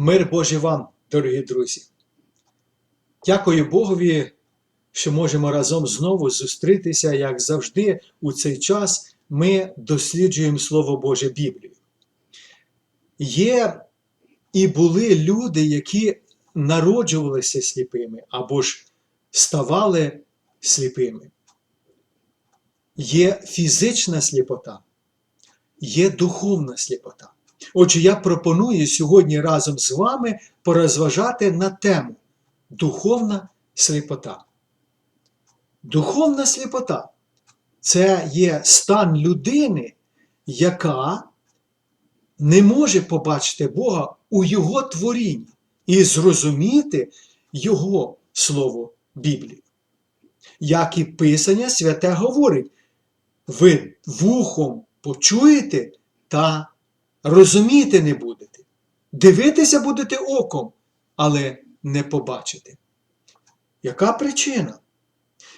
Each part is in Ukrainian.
Мир Божий вам, дорогі друзі. Дякую Богові, що можемо разом знову зустрітися, як завжди, у цей час ми досліджуємо Слово Боже Біблію. Є і були люди, які народжувалися сліпими або ж ставали сліпими. Є фізична сліпота, є духовна сліпота. Отже, я пропоную сьогодні разом з вами порозважати на тему духовна сліпота. Духовна сліпота це є стан людини, яка не може побачити Бога у Його творінні і зрозуміти Його Слово Біблії. Як і Писання святе говорить, ви вухом почуєте та розуміти не будете. Дивитися будете оком, але не побачите. Яка причина?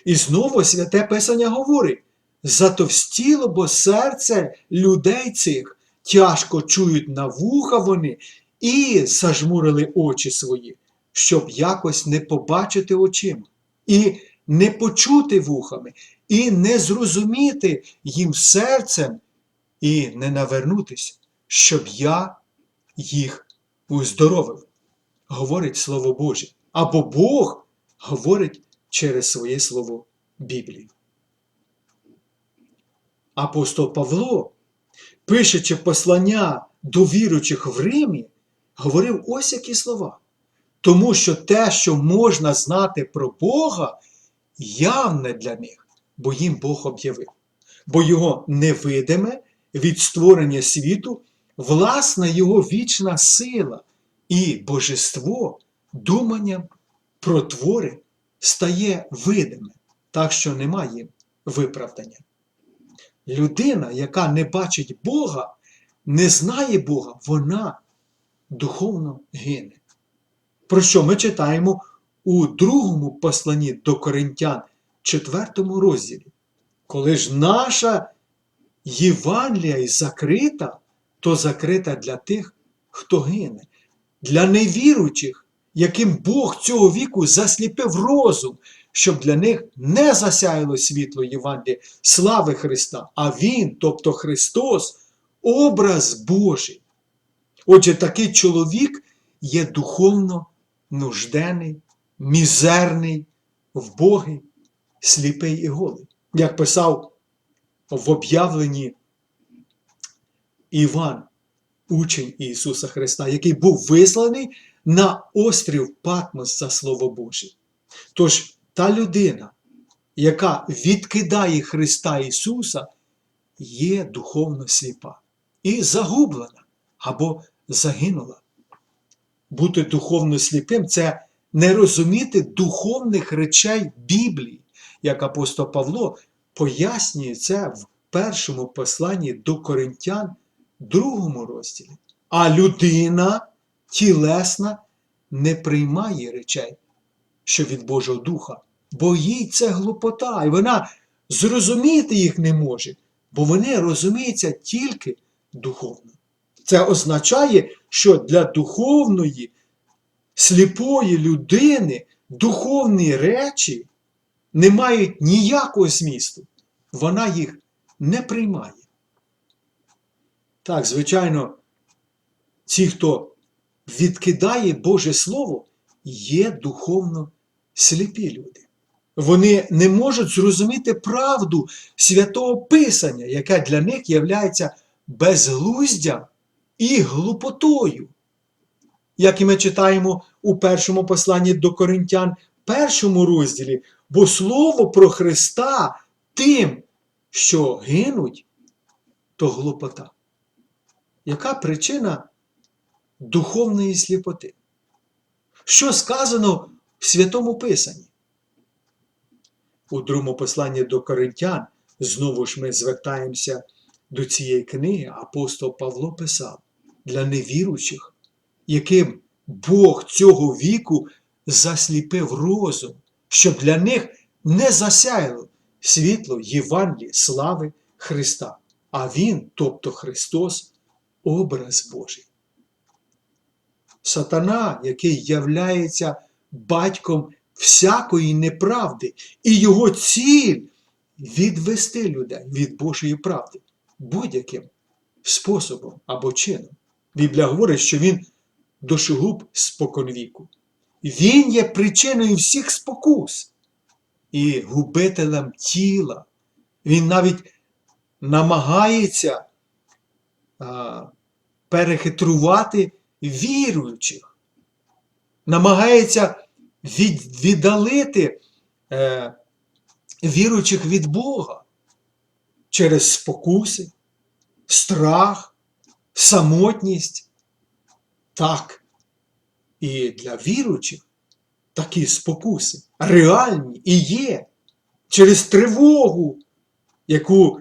І знову святе Писання говорить: затовстіло, бо серце людей цих тяжко чують на вуха вони і зажмурили очі свої, щоб якось не побачити очима, і не почути вухами, і не зрозуміти їм серцем, і не навернутися, щоб я їх уздоровив. Говорить Слово Боже. Або Бог говорить через своє слово Біблії. Апостол Павло, пишучи послання до віруючих в Римі, говорив ось які слова. Тому що те, що можна знати про Бога, явне для них, бо їм Бог об'явив. Бо його невидиме від створення світу, власна його вічна сила і божество думанням про твори стає видиме, так що немає виправдання. Людина, яка не бачить Бога, не знає Бога, вона духовно гине. Про що ми читаємо у другому посланні до Коринтян, четвертому розділі. Коли ж наша Євангелія закрита, то закрита для тих, хто гине, для невіруючих, яким Бог цього віку засліпив розум, щоб для них не засяяло світло Євангелія, слави Христа, а Він, тобто Христос, образ Божий. Отже, такий чоловік є духовно нужденний, мізерний, вбогий, сліпий і голий. Як писав в об'явленні Іван, учень Ісуса Христа, який був висланий на острів Патмос за Слово Боже. Тож та людина, яка відкидає Христа Ісуса, є духовно сліпа і загублена або загинула. Бути духовно сліпим це не розуміти духовних речей Біблії, як апостол Павло пояснює це в першому посланні до Коринтян, другому розділі. А людина тілесна не приймає речей, що від Божого Духа, бо їй це глупота, і вона зрозуміти їх не може, бо вони розуміються тільки духовно. Це означає, що для духовної, сліпої людини духовні речі не мають ніякого змісту. Вона їх не приймає. Так, звичайно, ті, хто відкидає Боже Слово, є духовно сліпі люди. Вони не можуть зрозуміти правду святого Писання, яке для них є безглуздям і глупотою. Як і ми читаємо у першому посланні до Коринтян, першому розділі, бо Слово про Христа тим, що гинуть, то глупота. Яка причина духовної сліпоти? Що сказано в Святому Писанні? У другому посланні до Коринтян знову ж ми звертаємося до цієї книги, апостол Павло писав для невіруючих, яким Бог цього віку засліпив розум, щоб для них не засяяло світло Євангелії, слави Христа. А Він, тобто Христос, образ Божий. Сатана, який являється батьком всякої неправди, і його ціль відвести людей від Божої правди будь-яким способом або чином. Біблія говорить, що він дошогуб споконвіку. Він є причиною всіх спокус і губителем тіла. Він навіть намагається перехитрувати віруючих, намагається від, віддалити е, віруючих від Бога через спокуси, страх, самотність. Так, і для віруючих такі спокуси реальні і є через тривогу, яку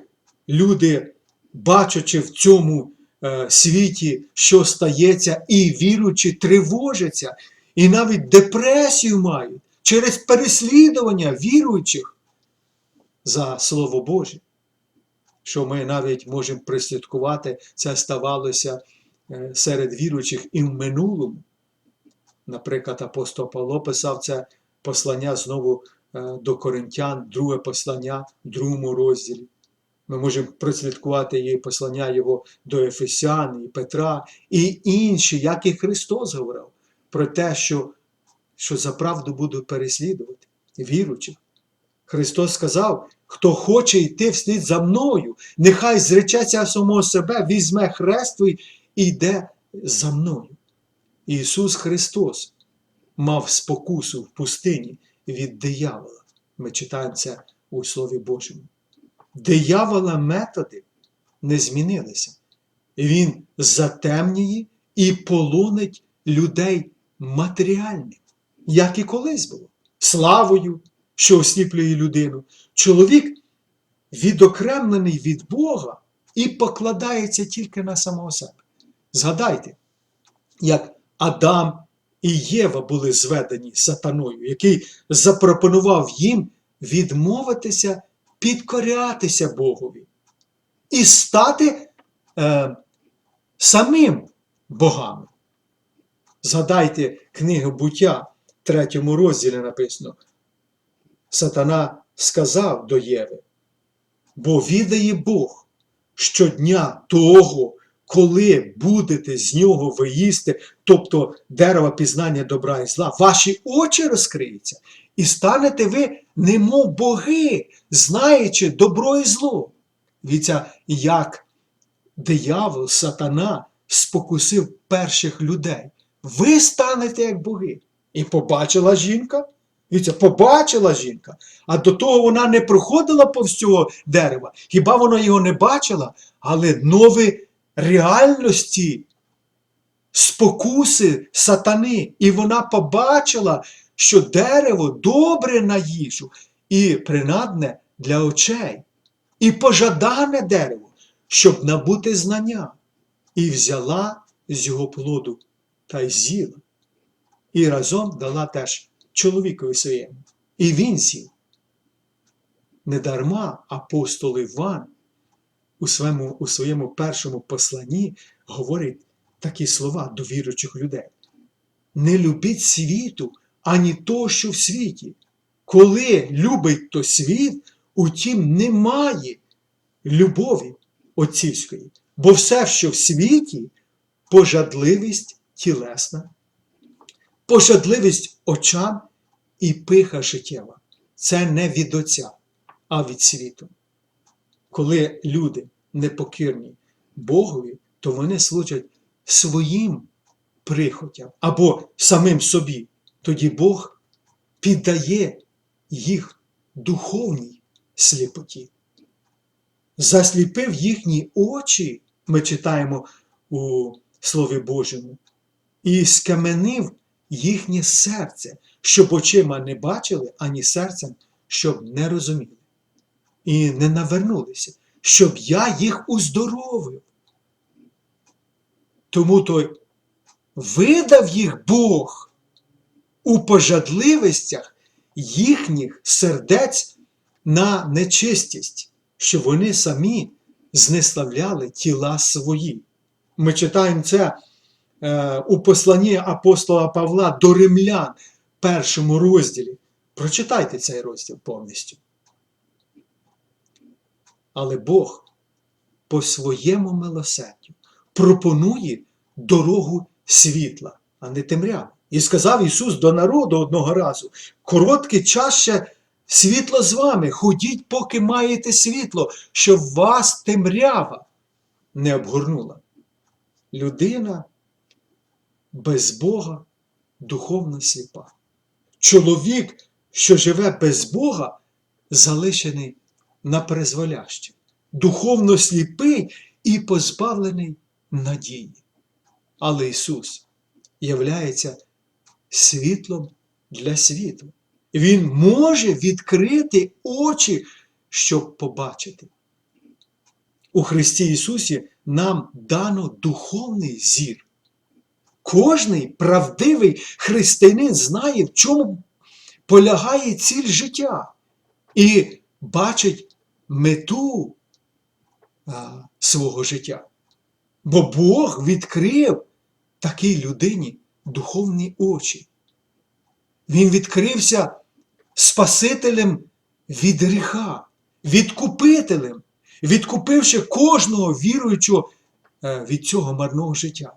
люди, бачачи в цьому е, світі, що стається, і віруючи, тривожаться, і навіть депресію мають через переслідування віруючих за Слово Боже. Що ми навіть можемо прислідкувати, це ставалося е, серед віруючих і в минулому. Наприклад, апостол Павло писав це послання знову е, до Коринтян, друге послання другому розділі. Ми можемо прослідкувати її послання його до Ефесян, і Петра, і інші, як і Христос говорив, про те, що, що за правду будуть переслідувати віруючих. Христос сказав, хто хоче йти вслід за мною, нехай зречеться самого себе, візьме хрест і йде за мною. Ісус Христос мав спокусу в пустині від диявола. Ми читаємо це у Слові Божому. Диявола методи не змінилися. Він затемнює і полонить людей матеріальним, як і колись було, славою, що осліплює людину. Чоловік відокремлений від Бога і покладається тільки на самого себе. Згадайте, як Адам і Єва були зведені сатаною, який запропонував їм відмовитися, підкорятися Богові і стати е, самим богами. Згадайте книгу буття, в третьому розділі написано. Сатана сказав до Єви, бо відає Бог щодня того, коли будете з нього виїсти, тобто дерева пізнання добра і зла, ваші очі розкриються, і станете ви, немов боги, знаючи добро і зло. Віця, як диявол, сатана спокусив перших людей. Ви станете як боги. І побачила жінка. Віця, побачила жінка, а до того вона не проходила повз цього дерева. Хіба вона його не бачила? Але нові реальності, спокуси сатани. І вона побачила, що дерево добре на їжу і принадне для очей, і пожадане дерево, щоб набути знання, і взяла з його плоду та й з'їла. І разом дала теж чоловікові своєму. І він з'їв. Недарма апостол Іван у своєму, у своєму першому посланні говорить такі слова до віруючих людей. Не любіть світу, ані того, що в світі. Коли любить то світ, утім немає любові отцівської. Бо все, що в світі, пожадливість тілесна, пожадливість очам і пиха життєва. Це не від Отця, а від світу. Коли люди непокірні Богові, то вони служать своїм прихотям або самим собі. Тоді Бог піддає їх духовній сліпоті. Засліпив їхні очі, ми читаємо у Слові Божому, і скаменив їхнє серце, щоб очима не бачили, ані серцем, щоб не розуміли. І не навернулися, щоб я їх уздоровив. Тому то видав їх Бог у пожадливостях їхніх сердець на нечистість, що вони самі знеславляли тіла свої. Ми читаємо це е, у посланні апостола Павла до римлян, першому розділі. Прочитайте цей розділ повністю. Але Бог по своєму милосердю пропонує дорогу світла, а не темряви. І сказав Ісус до народу одного разу: короткий час ще світло з вами, ходіть, поки маєте світло, щоб вас темрява не обгорнула. Людина без Бога духовно сліпа. Чоловік, що живе без Бога, залишений на призволяще, духовно сліпий і позбавлений надії. Але Ісус являється світлом для світу. Він може відкрити очі, щоб побачити. У Христі Ісусі нам дано духовний зір. Кожний правдивий християнин знає, в чому полягає ціль життя, і бачить мету а, свого життя. Бо Бог відкрив такій людині духовні очі. Він відкрився Спасителем від гріха, відкупителем, відкупивши кожного віруючого е, від цього марного життя.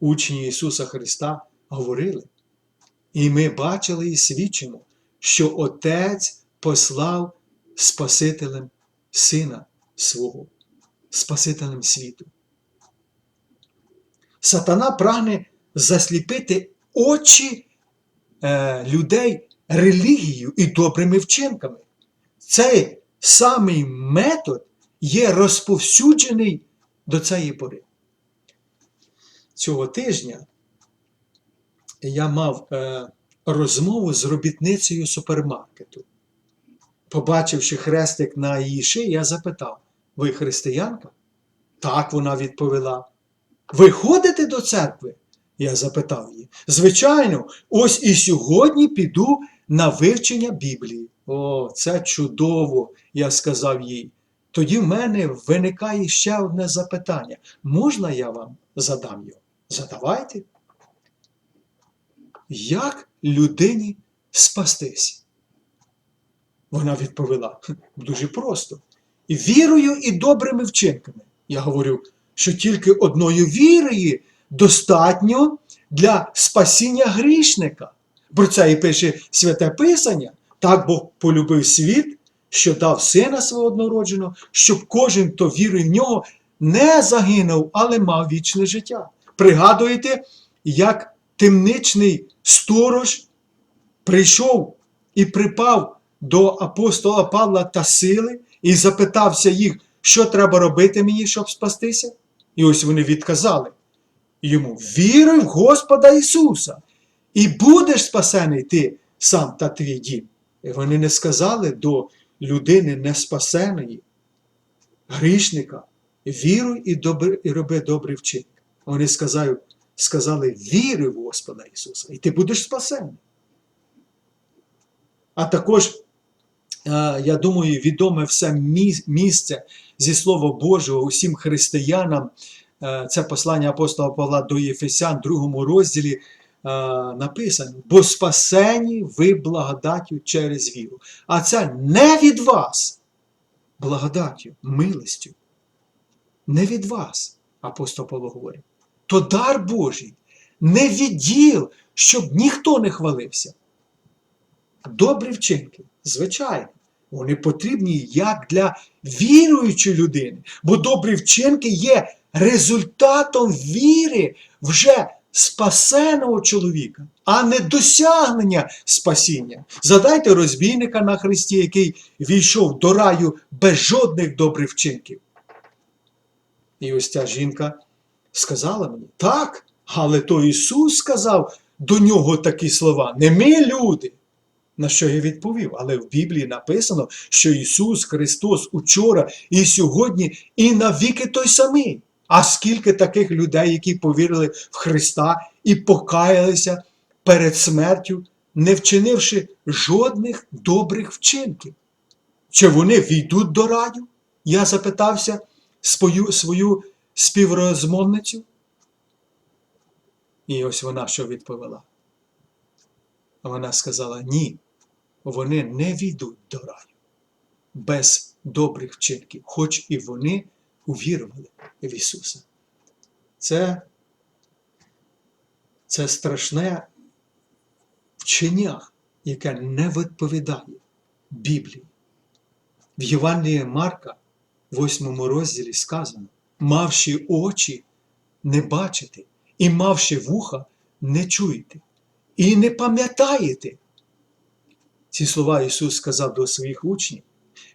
Учні Ісуса Христа говорили, і ми бачили і свідчимо, що Отець послав Спасителем Сина свого, Спасителем світу. Сатана прагне засліпити очі е, людей релігією і добрими вчинками. Цей самий метод є розповсюджений до цієї пори. Цього тижня я мав е, розмову з робітницею супермаркету. Побачивши хрестик на її шиї, я запитав: ви християнка? Так, вона відповіла. Ви ходите до церкви? Я запитав її. Звичайно, ось і сьогодні піду на вивчення Біблії. О, це чудово, я сказав їй. Тоді в мене виникає ще одне запитання. Можна я вам задам його? Задавайте. Як людині спастись? Вона відповіла дуже просто. Вірою і добрими вчинками. Я говорю, що тільки одної вірою достатньо для спасіння грішника. Про це і пише Святе Писання. Так Бог полюбив світ, що дав сина свого однородженого, щоб кожен, хто вірує в нього, не загинув, але мав вічне життя. Пригадуєте, як темничний сторож прийшов і припав до апостола Павла та сили і запитався їх, що треба робити мені, щоб спастися? І ось вони відказали йому: Віруй в Господа Ісуса, і будеш спасений ти сам та твій дім. І вони не сказали до людини неспасеної, грішника, віруй і, добри, і роби добрий вчинок. Вони сказали, сказали, віруй в Господа Ісуса, і ти будеш спасений. А також, я думаю, відоме все місце зі Слова Божого усім християнам. Е, Це послання апостола Павла до Єфесян, другому розділі е, написано: бо спасені ви благодаттю через віру. А це не від вас, благодаттю, милостю. Не від вас, апостол Павло говорить. То дар Божий, не відділ, щоб ніхто не хвалився. Добрі вчинки, звичайно, вони потрібні як для віруючої людини, бо добрі вчинки є результатом віри вже спасеного чоловіка, а не досягнення спасіння. Задайте розбійника на Христі, який війшов до раю без жодних добрих вчинків. І ось ця жінка сказала мені, так, але то Ісус сказав до нього такі слова, не ми люди. На що я відповів? Але в Біблії написано, що Ісус Христос учора і сьогодні, і навіки той самий. А скільки таких людей, які повірили в Христа і покаялися перед смертю, не вчинивши жодних добрих вчинків? Чи вони війдуть до раю? Я запитався свою, свою співрозмовницю. І ось вона що відповіла. Вона сказала: ні, вони не війдуть до раю без добрих вчинків, хоч і вони увірували в Ісуса. Це, це страшне вчення, яке не відповідає Біблії. В Євангелії Марка, 8 розділі сказано, мавши очі не бачите, і мавши вуха не чуєте, і не пам'ятаєте. Ці слова Ісус сказав до своїх учнів.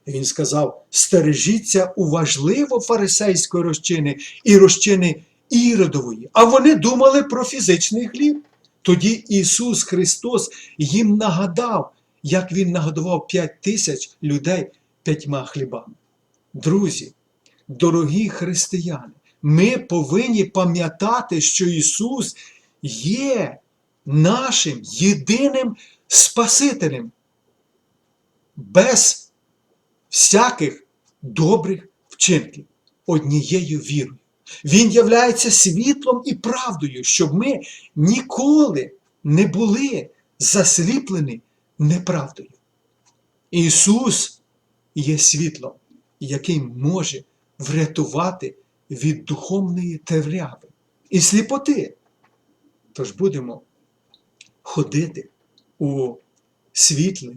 Він сказав: стережіться уважливо фарисейської розчини і розчини Іродової. А вони думали про фізичний хліб. Тоді Ісус Христос їм нагадав, як Він нагодував п'ять тисяч людей п'ятьма хлібами. Друзі, дорогі християни, ми повинні пам'ятати, що Ісус є нашим єдиним Спасителем. Без всяких добрих вчинків, однією вірою. Він являється світлом і правдою, щоб ми ніколи не були засліплені неправдою. Ісус є світлом, який може врятувати від духовної темряви і сліпоти. Тож будемо ходити у світлі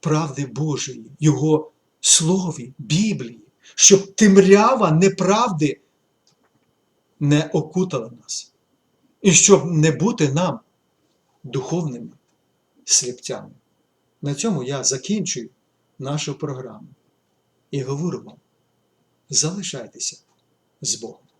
правди Божої, Його Слові, Біблії, щоб темрява неправди не окутала нас, і щоб не бути нам духовними сліпцями. На цьому я закінчую нашу програму і говорю вам: залишайтеся з Богом.